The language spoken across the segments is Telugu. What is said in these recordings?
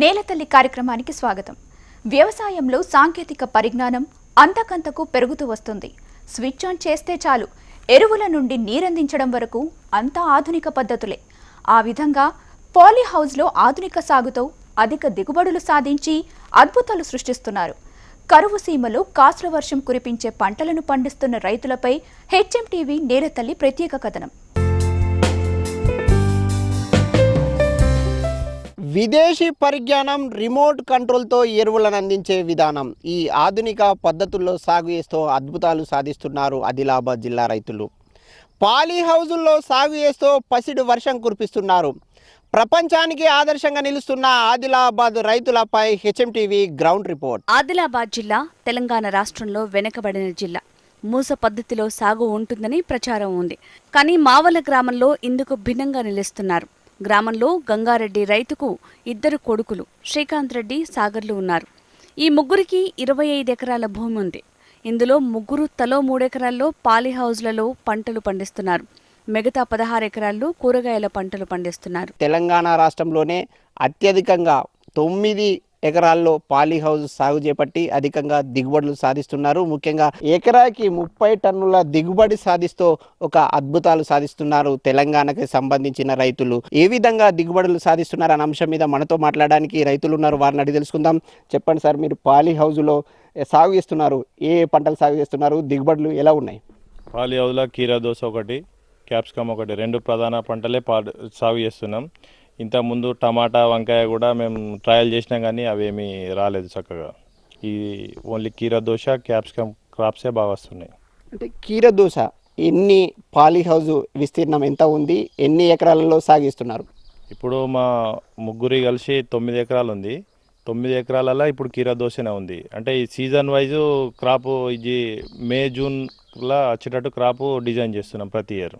నేలతల్లి కార్యక్రమానికి స్వాగతం. వ్యవసాయంలో సాంకేతిక పరిజ్ఞానం అంతకంతకు పెరుగుతూ వస్తుంది. స్విచ్ ఆన్ చేస్తే చాలు. ఎరువుల నుండి నీరందించడం వరకు అంతా ఆధునిక పద్ధతులే. ఆ విధంగా పాలీ హౌస్లో ఆధునిక సాగుతో అధిక దిగుబడులు సాధించి అద్భుతాలు సృష్టిస్తున్నారు. కరువు సీమలో కాసుల వర్షం కురిపించే పంటలను పండిస్తున్న రైతులపై హెచ్ఎం టీవీ నేలతల్లి ప్రత్యేక కథనం. విదేశీ పరిజ్ఞానం రిమోట్ కంట్రోల్తో ఎరువులను అందించే విధానం ఈ ఆధునిక పద్ధతుల్లో సాగు చేస్తూ అద్భుతాలు సాధిస్తున్నారు ఆదిలాబాద్ జిల్లా రైతులు. పాలీ హౌజుల్లో సాగు చేస్తూ పసిడి వర్షం కురిపిస్తున్నారు. ప్రపంచానికి ఆదర్శంగా నిలుస్తున్న ఆదిలాబాద్ రైతులపై హెచ్ఎంటీవీ గ్రౌండ్ రిపోర్ట్. ఆదిలాబాద్ జిల్లా తెలంగాణ రాష్ట్రంలో వెనుకబడిన జిల్లా. మూస పద్ధతిలో సాగు ఉంటుందని ప్రచారం ఉంది. కానీ మావల గ్రామంలో ఇందుకు భిన్నంగా నిలుస్తున్నారు. గ్రామంలో గంగారెడ్డి రైతుకు ఇద్దరు కొడుకులు శ్రీకాంత్ రెడ్డి సాగర్లు ఉన్నారు. ఈ ముగ్గురికి ఇరవై ఐదు ఎకరాల భూమి ఉంది. ఇందులో ముగ్గురు తలో మూడెకరాల్లో పాలీ హౌజ్లలో పంటలు పండిస్తున్నారు. మిగతా పదహారు ఎకరాల్లో కూరగాయల పంటలు పండిస్తున్నారు. తెలంగాణ రాష్ట్రంలోనే అత్యధికంగా తొమ్మిది ఎకరాల్లో పాలీ హౌస్ సాగు చేపట్టి అధికంగా దిగుబడులు సాధిస్తున్నారు. ముఖ్యంగా ఎకరాకి ముప్పై టన్నుల దిగుబడి సాధిస్తూ ఒక అద్భుతాలు సాధిస్తున్నారు తెలంగాణకి సంబంధించిన రైతులు. ఏ విధంగా దిగుబడులు సాధిస్తున్నారు అనే అంశం మీద మనతో మాట్లాడడానికి రైతులు ఉన్నారు. వారిని అడిగి తెలుసుకుందాం. చెప్పండి సార్ మీరు పాలీ హౌస్లో సాగు చేస్తున్నారు. ఏ పంటలు సాగు చేస్తున్నారు? దిగుబడులు ఎలా ఉన్నాయి? పాలీ హౌస్లో కీరా దోశ ఒకటి క్యాప్సికమ్ ఒకటి రెండు ప్రధాన పంటలే పా సాగు చేస్తున్నాం. ఇంతకుముందు టమాటా వంకాయ కూడా మేము ట్రయల్ చేసినాం కానీ అవేమీ రాలేదు చక్కగా. ఈ ఓన్లీ కీరా దోశ క్యాప్సికమ్ క్రాప్సే బాగా వస్తున్నాయి. అంటే కీర దోశ ఎన్ని పాలీ హౌస్ విస్తీర్ణం ఎంత ఉంది? ఎన్ని ఎకరాలలో సాగిస్తున్నారు? ఇప్పుడు మా ముగ్గురి కలిసి తొమ్మిది ఎకరాలు ఉంది. తొమ్మిది ఎకరాలలో ఇప్పుడు కీరా దోశనే ఉంది. అంటే ఈ సీజన్ వైజ్ క్రాప్ ఇది మే జూన్లో వచ్చేటట్టు క్రాప్ డిజైన్ చేస్తున్నాం ప్రతి ఇయర్.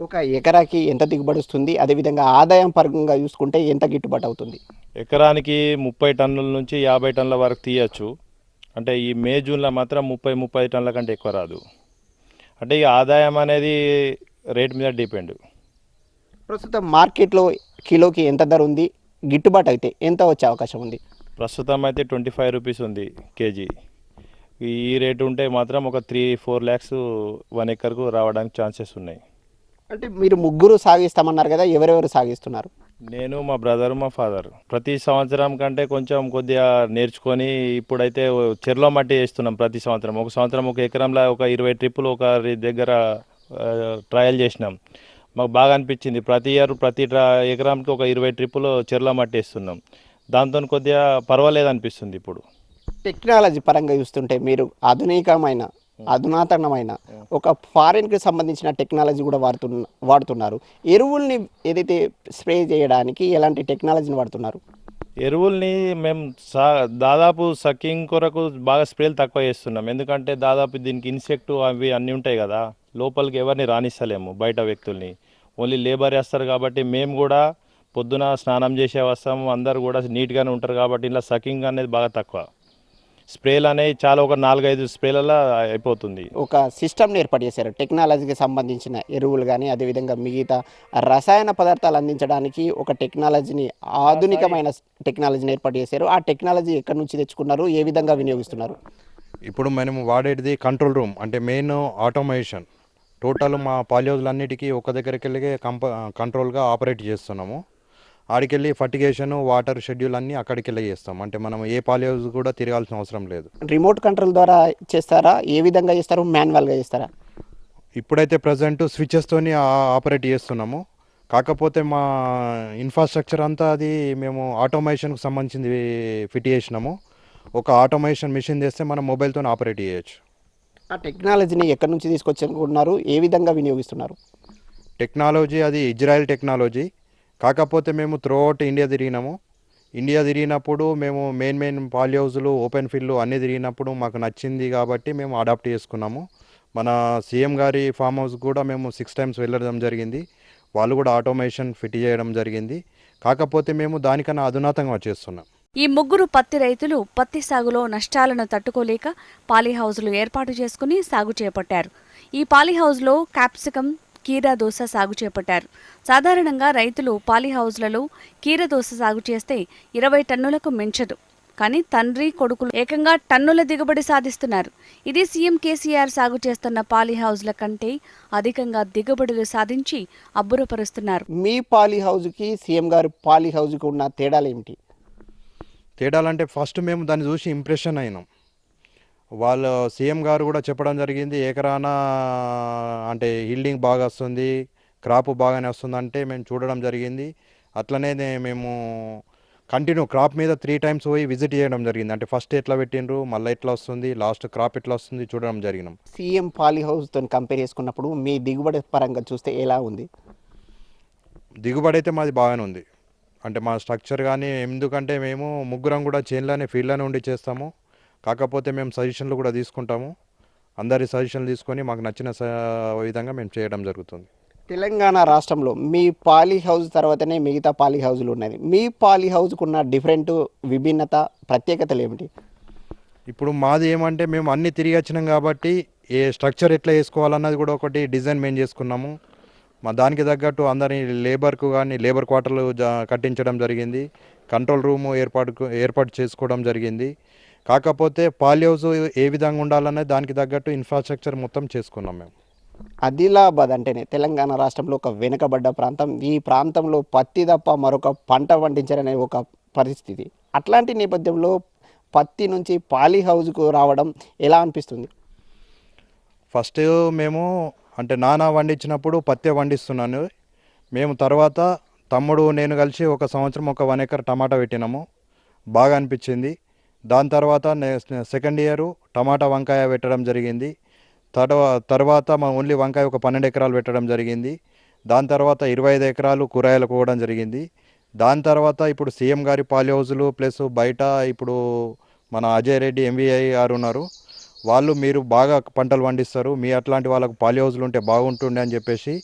ఒక ఎకరాకి ఎంత దిగుబడి వస్తుంది? అదేవిధంగా ఆదాయం పరంగా చూసుకుంటే ఎంత గిట్టుబాటు అవుతుంది? ఎకరానికి ముప్పై టన్నుల నుంచి యాభై టన్నుల వరకు తీయచ్చు. అంటే ఈ మే జూన్లో మాత్రం ముప్పై ముప్పై టన్నుల కంటే ఎక్కువ రాదు. అంటే ఈ ఆదాయం అనేది రేట్ మీద డిపెండ్. ప్రస్తుతం మార్కెట్లో కిలోకి ఎంత ధర ఉంది? గిట్టుబాటు అయితే ఎంత వచ్చే అవకాశం ఉంది? ప్రస్తుతం అయితే ట్వంటీ ఫైవ్ రూపీస్ ఉంది కేజీ. ఈ రేటు ఉంటే మాత్రం ఒక త్రీ ఫోర్ ల్యాక్స్ వన్ ఎకర్కు రావడానికి ఛాన్సెస్ ఉన్నాయి. అంటే మీరు ముగ్గురు సాగిస్తామన్నారు కదా ఎవరెవరు సాగిస్తున్నారు? నేను మా బ్రదర్ మా ఫాదర్ ప్రతి సంవత్సరం కంటే కొంచెం కొద్దిగా నేర్చుకొని ఇప్పుడైతే చెర్లో మట్టి వేస్తున్నాం ప్రతి సంవత్సరం. ఒక సంవత్సరం ఒక ఎకరంలో ఒక ఇరవై ట్రిప్పులు ఒక దగ్గర ట్రయల్ చేసినాం. మాకు బాగా అనిపించింది. ప్రతి ఇయర్ ప్రతి ట్రా ఎకరానికి ఒక ఇరవై ట్రిప్పులు చెర్లో మట్టి వేస్తున్నాం. దాంతో కొద్దిగా పర్వాలేదు అనిపిస్తుంది ఇప్పుడు. టెక్నాలజీ పరంగా చూస్తుంటే మీరు ఆధునికమైన అధునాతనమైన. ఒక ఫారిన్కి సంబంధించిన టెక్నాలజీ కూడా వాడుతున్న వాడుతున్నారు. ఎరువుల్ని ఏదైతే స్ప్రే చేయడానికి ఎలాంటి టెక్నాలజీని వాడుతున్నారు? ఎరువుల్ని మేము సా దాదాపు సకింగ్ కొరకు బాగా స్ప్రేలు తక్కువ చేస్తున్నాం. ఎందుకంటే దాదాపు దీనికి ఇన్సెక్ట్ అవి అన్నీ ఉంటాయి కదా లోపలికి ఎవరిని రాణిస్తలేము బయట వ్యక్తుల్ని. ఓన్లీ లేబర్ వేస్తారు కాబట్టి మేము కూడా పొద్దున స్నానం చేసే వస్తాము అందరు కూడా నీట్గానే ఉంటారు కాబట్టి ఇలా సకింగ్ అనేది బాగా తక్కువ. స్ప్రేలు అనేవి చాలా ఒక నాలుగైదు స్ప్రేలలో అయిపోతుంది. ఒక సిస్టమ్ని ఏర్పాటు చేశారు. టెక్నాలజీకి సంబంధించిన ఎరువులు కానీ అదేవిధంగా మిగతా రసాయన పదార్థాలు అందించడానికి ఒక టెక్నాలజీని ఆధునికమైన టెక్నాలజీని ఏర్పాటు చేశారు. ఆ టెక్నాలజీ ఎక్కడి నుంచి తెచ్చుకున్నారు? ఏ విధంగా వినియోగిస్తున్నారు? ఇప్పుడు మేము వాడేది కంట్రోల్ రూమ్ అంటే మెయిన్ ఆటోమేషన్. టోటల్ మా పాలియోజులన్నిటికీ ఒక దగ్గరికి వెళ్ళి కంప కంట్రోల్గా ఆపరేట్ చేస్తున్నాము. ఆడికెళ్ళి ఫర్టిగేషన్ వాటర్ షెడ్యూల్ అన్నీ అక్కడికి వెళ్ళి చేస్తాం. అంటే మనం ఏ పాలియోజ్ కూడా తిరగాల్సిన అవసరం లేదు. రిమోట్ కంట్రోల్ ద్వారా చేస్తారా? ఏ విధంగా చేస్తారు మాన్యువల్గా చేస్తారా? ఇప్పుడైతే ప్రజెంట్ స్విచెస్తోని ఆపరేట్ చేస్తున్నాము. కాకపోతే మా ఇన్ఫ్రాస్ట్రక్చర్ అంతా అది మేము ఆటోమేషన్కి సంబంధించింది ఫిట్ చేసినాము. ఒక ఆటోమేషన్ మిషన్ చేస్తే మనం మొబైల్తో ఆపరేట్ చేయొచ్చు. ఆ టెక్నాలజీని ఎక్కడి నుంచి తీసుకొచ్చుకున్నారు ఏ విధంగా వినియోగిస్తున్నారు? టెక్నాలజీ అది ఇజ్రాయెల్ టెక్నాలజీ. కాకపోతే మేము త్రూఅవుట్ ఇండియా తిరిగినాము. ఇండియా తిరిగినప్పుడు మేము మెయిన్ మెయిన్ పాలి హౌజులు ఓపెన్ ఫీల్డ్లు అన్నీ తిరిగినప్పుడు మాకు నచ్చింది కాబట్టి మేము అడాప్ట్ చేసుకున్నాము. మన సీఎం గారి ఫామ్ హౌస్ కూడా మేము సిక్స్ టైమ్స్ వెళ్ళడం జరిగింది. వాళ్ళు కూడా ఆటోమేషన్ ఫిట్ చేయడం జరిగింది. కాకపోతే మేము దానికన్నా అధునాతంగా చేస్తున్నాం. ఈ ముగ్గురు పత్తి రైతులు పత్తి సాగులో నష్టాలను తట్టుకోలేక పాలీహౌజులు ఏర్పాటు చేసుకుని సాగు చేపట్టారు. ఈ పాలీహౌజ్లో క్యాప్సికం కీరా దోస సాగు చేపట్టారు. సాధారణంగా రైతులు పాలీహౌజ్లలో కీర దోస సాగు చేస్తే ఇరవై టన్నులకు మించదు. కానీ తండ్రి కొడుకులు ఏకంగా టన్నుల దిగుబడి సాధిస్తున్నారు. ఇది సీఎం కేసీఆర్ సాగు చేస్తున్న పాలీహౌజ్ల కంటే అధికంగా దిగుబడులు సాధించి అబ్బురపరుస్తున్నారు. మీ పాలీ హౌస్కి సీఎం గారు పాలీ హౌస్కి ఉన్న తేడాలు ఏమిటి? తేడాలంటే ఫస్ట్ మేము దాన్ని చూసి ఇంప్రెషన్ అయినాం. వాళ్ళ సీఎం గారు కూడా చెప్పడం జరిగింది ఏకరాన అంటే హీల్డింగ్ బాగా వస్తుంది క్రాప్ బాగానే వస్తుంది అంటే మేము చూడడం జరిగింది. అట్లనే మేము కంటిన్యూ క్రాప్ మీద త్రీ టైమ్స్ పోయి విజిట్ చేయడం జరిగింది. అంటే ఫస్ట్ ఎట్లా పెట్టిండ్రు మళ్ళీ ఎట్లా వస్తుంది లాస్ట్ క్రాప్ ఎట్లా వస్తుంది చూడడం జరిగినాం. సీఎం పాలీ హౌస్తో కంపేర్ చేసుకున్నప్పుడు మీ దిగుబడి పరంగా చూస్తే ఎలా ఉంది? దిగుబడి అయితే మాది బాగానే ఉంది. అంటే మా స్ట్రక్చర్ కానీ ఎందుకంటే మేము ముగ్గురం కూడా చేన్లోనే ఫీల్డ్లోనే ఉండి చేస్తాము. కాకపోతే మేము సజెషన్లు కూడా తీసుకుంటాము. అందరి సజెషన్లు తీసుకొని మాకు నచ్చిన విధంగా మేము చేయడం జరుగుతుంది. తెలంగాణ రాష్ట్రంలో మీ పాలీ హౌస్ తర్వాతనే మిగతా పాలీ హౌజులు ఉన్నది. మీ పాలీ హౌస్కు ఉన్న డిఫరెంట్ విభిన్నత ప్రత్యేకతలు ఏమిటి? ఇప్పుడు మాది ఏమంటే మేము అన్ని తిరిగి వచ్చినాం కాబట్టి ఏ స్ట్రక్చర్ ఎట్లా వేసుకోవాలన్నది కూడా ఒకటి డిజైన్ మేము చేసుకున్నాము. మా దానికి తగ్గట్టు అందరి లేబర్కు కానీ లేబర్ క్వార్టర్లు జా- కట్టించడం జరిగింది. కంట్రోల్ రూమ్ ఏర్పాటు ఏర్పాటు చేసుకోవడం జరిగింది. కాకపోతే పాలి హౌస్ ఏ విధంగా ఉండాలన్నది దానికి తగ్గట్టు ఇన్ఫ్రాస్ట్రక్చర్ మొత్తం చేసుకున్నాం మేము. ఆదిలాబాద్ అంటేనే తెలంగాణ రాష్ట్రంలో ఒక వెనుకబడ్డ ప్రాంతం. ఈ ప్రాంతంలో పత్తి తప్ప మరొక పంట పండించరనే ఒక పరిస్థితి. అట్లాంటి నేపథ్యంలో పత్తి నుంచి పాలీ హౌస్కు రావడం ఎలా అనిపిస్తుంది? ఫస్ట్ మేము అంటే నాన్న వండించినప్పుడు పత్తే వండిస్తున్నాను. మేము తర్వాత తమ్ముడు నేను కలిసి ఒక సంవత్సరం ఒక వన్ ఎకర్ టమాటా పెట్టినాము. బాగా అనిపించింది. దాని తర్వాత నె- సెకండ్ ఇయర్ టమాటా వంకాయ పెట్టడం జరిగింది. తర్వా తర్వాత మా ఓన్లీ వంకాయ ఒక పన్నెండు ఎకరాలు పెట్టడం జరిగింది. దాని తర్వాత ఇరవై ఐదు ఎకరాలు కూరగాయలు కోవడం జరిగింది. దాని తర్వాత ఇప్పుడు సీఎం గారి పాలి హౌజులు ప్లస్ బయట ఇప్పుడు మన అజయ్ రెడ్డి ఎంవీఐ గారు ఉన్నారు. వాళ్ళు మీరు బాగా పంటలు పండిస్తారు. మీ అట్లాంటి వాళ్ళకు పాలి హౌజులు ఉంటే బాగుంటుండే అని చెప్పేసి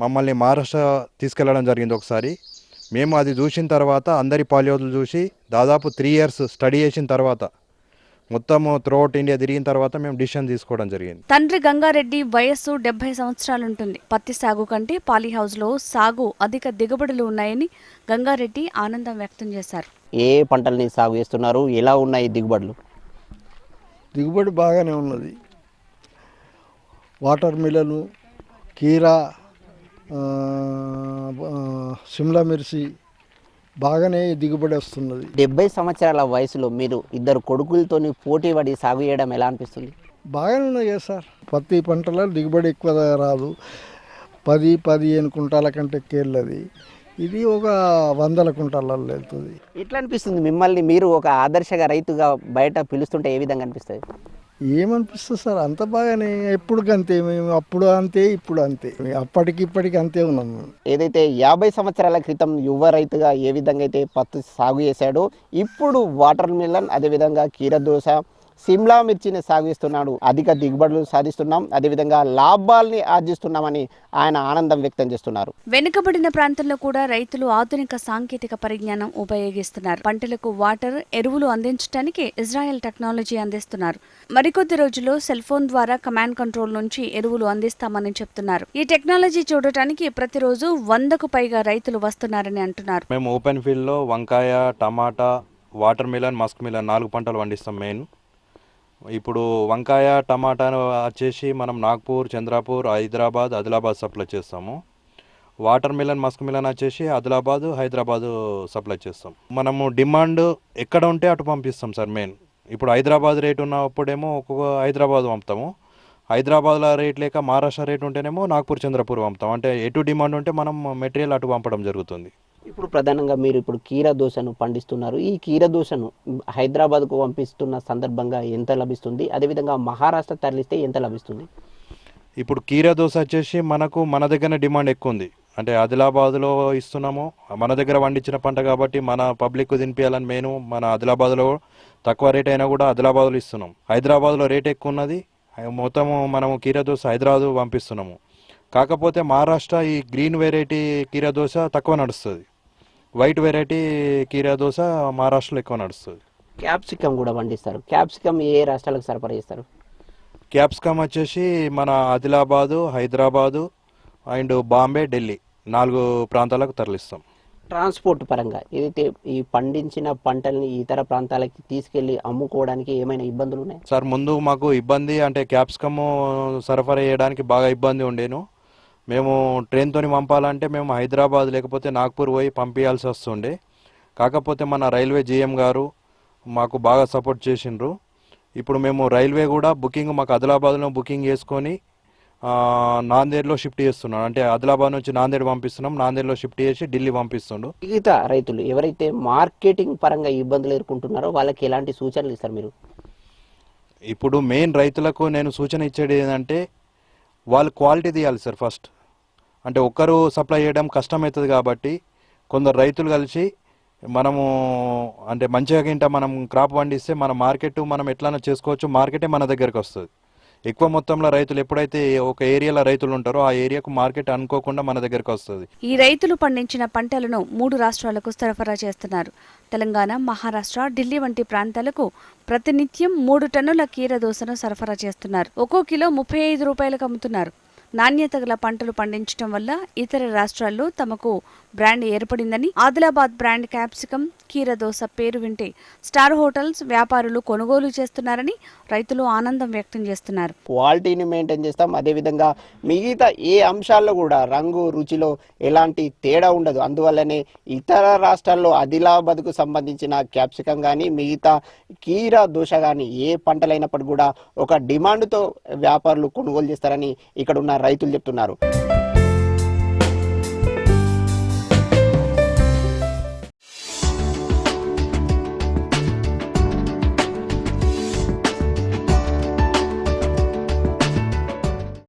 మమ్మల్ని మహారాష్ట్ర తీసుకెళ్ళడం జరిగింది ఒకసారి. మేము అది చూసిన తర్వాత అందరి పాలి హౌజులు చూసి దాదాపు త్రీ ఇయర్స్ స్టడీ చేసిన తర్వాత మొత్తము త్రూఅవుట్ ఇండియా తిరిగిన తర్వాత మేము డిసిషన్ తీసుకోవడం జరిగింది. తండ్రి గంగారెడ్డి వయస్సు డెబ్బై సంవత్సరాలుంటుంది పత్తి సాగు కంటే పాలీహౌజ్లో సాగు అధిక దిగుబడులు ఉన్నాయని గంగారెడ్డి ఆనందం వ్యక్తం చేశారు. ఏ పంటల్ని సాగు చేస్తున్నారు? ఎలా ఉన్నాయి దిగుబడులు? దిగుబడి బాగానే ఉన్నది. వాటర్ మిలను కీరా సిమ్లా మిర్చి బాగానే దిగుబడి వస్తున్నది. డెబ్బై సంవత్సరాల వయసులో మీరు ఇద్దరు కొడుకులతోని పోటీ పడి సాగు చేయడం ఎలా అనిపిస్తుంది? బాగానే ఉన్నాయి కదా సార్. పత్తి పంటలో దిగుబడి ఎక్కువ రాదు. పది పదిహేను కుంటాల కంటే ఎక్కేళ్ళది. ఇది ఒక వందల కుంటాలలో వెళ్తుంది. ఎట్లా అనిపిస్తుంది? మిమ్మల్ని మీరు ఒక ఆదర్శగా రైతుగా బయట పిలుస్తుంటే ఏ విధంగా అనిపిస్తుంది? ఏమనిపిస్తుంది సార్? అంత బాగానే ఎప్పుడు అంతే? మేము అప్పుడు అంతే ఇప్పుడు అంతే. అప్పటికి ఇప్పటికి అంతే ఉన్నాం మేము. ఏదైతే యాభై సంవత్సరాల క్రితం యువ రైతుగా ఏ విధంగా అయితే పత్తి సాగు చేశాడో ఇప్పుడు వాటర్ మిలన్ అదేవిధంగా కీరదోస సిమ్లా మిర్చిని సాగు చేస్తున్నాడు అధిక దిగుబడులు సాధిస్తున్నాం. అదేవిధంగా లాభాల్ని ఆర్జిస్తున్నామని ఆయన ఆనందం వ్యక్తం చేస్తున్నారు. వెనుకబడిన ప్రాంతంలో కూడా రైతులు ఆధునిక సాంకేతిక పరిజ్ఞానం ఉపయోగిస్తున్నారు. పంటలకు వాటర్ ఎరువులు అందించడానికి ఇజ్రాయెల్ టెక్నాలజీ అందిస్తున్నారు. మరికొద్ది రోజుల్లో సెల్ ఫోన్ ద్వారా కమాండ్ కంట్రోల్ నుంచి ఎరువులు అందిస్తామని చెప్తున్నారు. ఈ టెక్నాలజీ చూడటానికి ప్రతిరోజు వందకు పైగా రైతులు వస్తున్నారని అంటున్నారు. మేము ఓపెన్ ఫీల్డ్లో వంకాయ టమాటా వాటర్ మిలన్ మస్క్ మిలన్ నాలుగు పంటలు పండిస్తాం మెయిన్. ఇప్పుడు వంకాయ టమాటా వచ్చేసి మనం నాగ్పూర్ చంద్రాపూర్ హైదరాబాద్ ఆదిలాబాద్ సప్లై చేస్తాము. వాటర్ మిలన్ మస్క్ మిలన్ వచ్చేసి ఆదిలాబాద్ హైదరాబాద్ సప్లై చేస్తాం. మనము డిమాండ్ ఎక్కడ ఉంటే అటు పంపిస్తాం సార్ మెయిన్. ఇప్పుడు హైదరాబాద్ రేట్ ఉన్నప్పుడేమో ఒక్కొక్క హైదరాబాద్ పంపుతాము. హైదరాబాద్లో రేట్ లేక మహారాష్ట్ర రేట్ ఉంటేనేమో నాగ్పూర్ చంద్రపూర్ పంపుతాం. అంటే ఎటు డిమాండ్ ఉంటే మనం మెటీరియల్ అటు పంపడం జరుగుతుంది. ఇప్పుడు ప్రధానంగా మీరు ఇప్పుడు కీర దోశను పండిస్తున్నారు. ఈ కీర దోశను హైదరాబాద్కు పంపిస్తున్న సందర్భంగా ఎంత లభిస్తుంది? అదేవిధంగా మహారాష్ట్ర తరలిస్తే ఎంత లభిస్తుంది? ఇప్పుడు కీరా దోశ వచ్చేసి మనకు మన దగ్గర డిమాండ్ ఎక్కువ ఉంది అంటే ఆదిలాబాద్లో ఇస్తున్నాము. మన దగ్గర పండించిన పంట కాబట్టి మన పబ్లిక్ తినిపించాలని మెయిన్ మన ఆదిలాబాద్లో తక్కువ రేట్ అయినా కూడా ఆదిలాబాద్లో ఇస్తున్నాం. హైదరాబాద్లో రేట్ ఎక్కువ ఉన్నది మొత్తము మనము కీర దోశ హైదరాబాద్ పంపిస్తున్నాము. కాకపోతే మహారాష్ట్ర ఈ గ్రీన్ వెరైటీ కీర దోశ తక్కువ నడుస్తుంది. వైట్ వెరైటీ కీరా దోశ మహారాష్ట్రలో ఎక్కువ నడుస్తుంది. క్యాప్సికమ్ కూడా పండిస్తారు. క్యాప్సికమ్ ఏ రాష్ట్రాలకు సరఫరా చేస్తారు? క్యాప్సికమ్ వచ్చేసి మన ఆదిలాబాదు హైదరాబాదు అండ్ బాంబే ఢిల్లీ నాలుగు ప్రాంతాలకు తరలిస్తాం. ట్రాన్స్పోర్ట్ పరంగా ఏదైతే ఈ పండించిన పంటల్ని ఇతర ప్రాంతాలకి తీసుకెళ్ళి అమ్ముకోవడానికి ఏమైనా ఇబ్బందులు ఉన్నాయి? సార్ ముందు మాకు ఇబ్బంది అంటే క్యాప్సికమ్ సరఫరా చేయడానికి బాగా ఇబ్బంది ఉండేను. మేము ట్రైన్తో పంపాలంటే మేము హైదరాబాద్ లేకపోతే నాగ్పూర్ పోయి పంపించాల్సి వస్తుండే. కాకపోతే మన రైల్వే జీఎం గారు మాకు బాగా సపోర్ట్ చేసిండ్రు. ఇప్పుడు మేము రైల్వే కూడా బుకింగ్ మాకు ఆదిలాబాద్లో బుకింగ్ చేసుకొని నాందేడ్లో షిఫ్ట్ చేస్తున్నాం. అంటే ఆదిలాబాద్ నుంచి నాందేడ్ పంపిస్తున్నాం. నాందేడ్లో షిఫ్ట్ చేసి ఢిల్లీ పంపిస్తుండు. మిగతా రైతులు ఎవరైతే మార్కెటింగ్ పరంగా ఇబ్బందులు ఎదుర్కొంటున్నారో వాళ్ళకి ఎలాంటి సూచనలు ఇస్తారు మీరు? ఇప్పుడు మెయిన్ రైతులకు నేను సూచన ఇచ్చేది ఏంటంటే వాళ్ళు క్వాలిటీ తీయాలి సార్ ఫస్ట్. అంటే ఒక్కరు సప్లై చేయడం కష్టమవుతుంది కాబట్టి కొందరు రైతులు కలిసి మనము అంటే మంచిగా గింట మనం క్రాప్ పండిస్తే మన మార్కెట్ మనం ఎట్లైనా చేసుకోవచ్చు మార్కెటే మన దగ్గరకు వస్తుంది. ఎక్కువ మొత్తంలో రైతులు ఎప్పుడైతే ఒక ఏరియాలో రైతులు ఉంటారో ఆ ఏరియాకు మార్కెట్ అనుకోకుండా మన దగ్గరకు వస్తుంది. ఈ రైతులు పండించిన పంటలను మూడు రాష్ట్రాలకు సరఫరా చేస్తున్నారు. తెలంగాణ మహారాష్ట్ర ఢిల్లీ వంటి ప్రాంతాలకు ప్రతినిత్యం మూడు టన్నుల కీర దోసను సరఫరా చేస్తున్నారు. ఒక్కో కిలో ముప్పై ఐదు రూపాయలకు అమ్ముతున్నారు. నాణ్యత గల పంటలు పండించడం వల్ల ఇతర రాష్ట్రాల్లో తమకు బ్రాండ్ ఏర్పడిందని ఆదిలాబాద్ బ్రాండ్ క్యాప్సికం కీరదోస పేరు వింటే స్టార్ హోటల్స్ వ్యాపారులు కొనుగోలు చేస్తున్నారని రైతులు ఆనందం వ్యక్తం చేస్తున్నారు. క్వాలిటీని మెయింటైన్ చేస్తాం. అదేవిధంగా మిగతా ఏ అంశాల్లో కూడా రంగు రుచిలో ఎలాంటి తేడా ఉండదు. అందువల్లనే ఇతర రాష్ట్రాల్లో ఆదిలాబాద్కు సంబంధించిన క్యాప్సికం కానీ మిగతా కీర దోశ కానీ ఏ పంటలైనప్పటికీ కూడా ఒక డిమాండ్తో వ్యాపారులు కొనుగోలు చేస్తారని ఇక్కడ ఉన్న రైతులు చెప్తున్నారు.